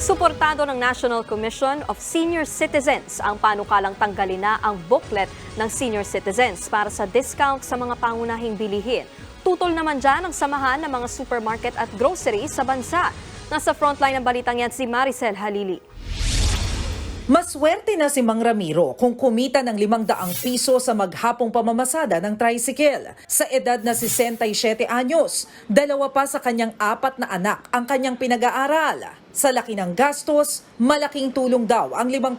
Suportado ng National Commission of Senior Citizens ang panukalang tanggalin na ang booklet ng senior citizens para sa discount sa mga pangunahing bilihin. Tutol naman dyan ang samahan ng mga supermarket at grocery sa bansa. Nasa frontline ng balitang yan si Maricel Halili. Maswerte na si Mang Ramiro kung kumita ng 500 piso sa maghapong pamamasada ng tricycle. Sa edad na 67 anyos, dalawa pa sa kanyang apat na anak ang kanyang pinag-aaral. Sa laki ng gastos, malaking tulong daw ang 5%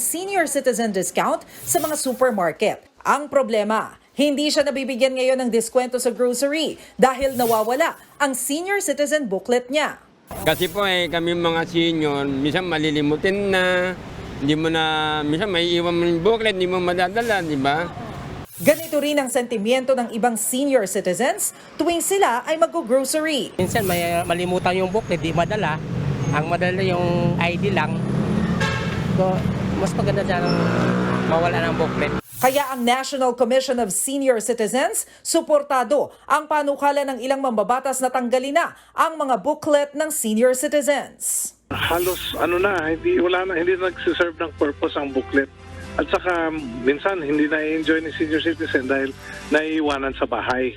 senior citizen discount sa mga supermarket. Ang problema, hindi siya nabibigyan ngayon ng diskwento sa grocery dahil nawawala ang senior citizen booklet niya. Kasi po eh, kami mga senior, minsan malilimutin na, hindi mo na, minsan may iwan mo yung booklet, hindi mo madadala, di ba? Ganito rin ang sentimiento ng ibang senior citizens tuwing sila ay mag-grocery. Minsan may uh, malimutan yung booklet, di madala. Ang madala yung ID lang. So, mas maganda dyan ang mawala ng booklet. Kaya ang National Commission of Senior Citizens suportado ang panukala ng ilang mambabatas na tanggalin na ang mga booklet ng senior citizens. Halos ano na, hindi wala na hindi nagse-serve ng purpose ang booklet. At saka minsan hindi na enjoy ni senior citizen dahil naiiwanan sa bahay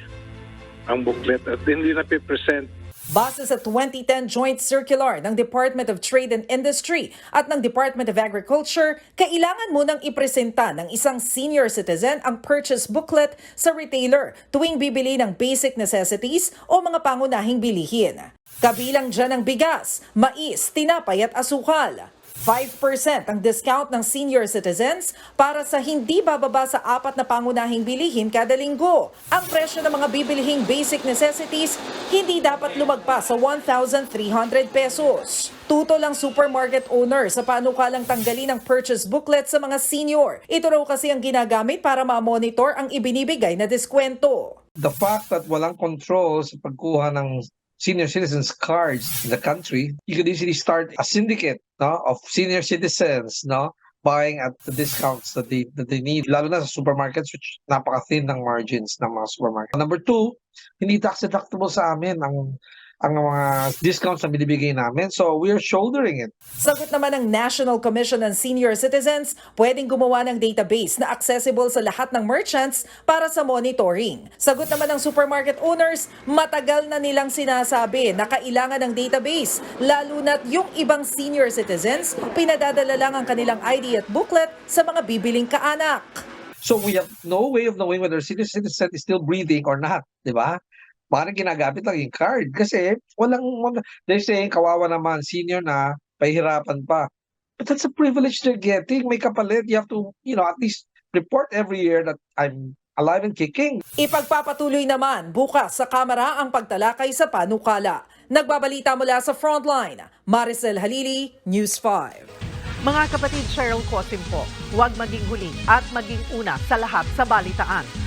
ang booklet at hindi na present Base sa 2010 Joint Circular ng Department of Trade and Industry at ng Department of Agriculture, kailangan munang ipresenta ng isang senior citizen ang purchase booklet sa retailer tuwing bibili ng basic necessities o mga pangunahing bilihin. Kabilang dyan ang bigas, mais, tinapay at asukal. 5% ang discount ng senior citizens para sa hindi bababa sa apat na pangunahing bilihin kada linggo. Ang presyo ng mga bibilihing basic necessities hindi dapat lumagpas sa 1,300 pesos. Tutol ang supermarket owner sa panukalang tanggalin ang purchase booklet sa mga senior. Ito raw kasi ang ginagamit para ma-monitor ang ibinibigay na diskwento. the fact that walang control sa pagkuha ng senior citizens cards in the country, you could easily start a syndicate no, of senior citizens no, buying at the discounts that they that they need, lalo na sa supermarkets which napaka-thin ng margins ng mga supermarket. Number two, hindi tax deductible sa amin ang ang mga discounts na binibigay namin. So we are shouldering it. Sagot naman ng National Commission on Senior Citizens, pwedeng gumawa ng database na accessible sa lahat ng merchants para sa monitoring. Sagot naman ng supermarket owners, matagal na nilang sinasabi na kailangan ng database, lalo na't yung ibang senior citizens, pinadadala lang ang kanilang ID at booklet sa mga bibiling kaanak. So we have no way of knowing whether senior citizen is still breathing or not, di ba? Parang ginagamit lang yung card kasi walang, wala- they're saying kawawa naman, senior na, pahirapan pa. But that's a privilege they're getting. May kapalit, you have to, you know, at least report every year that I'm alive and kicking. Ipagpapatuloy naman bukas sa Kamara ang pagtalakay sa panukala. Nagbabalita mula sa Frontline, Maricel Halili, News 5. Mga kapatid Cheryl Cosim po, huwag maging huli at maging una sa lahat sa balitaan.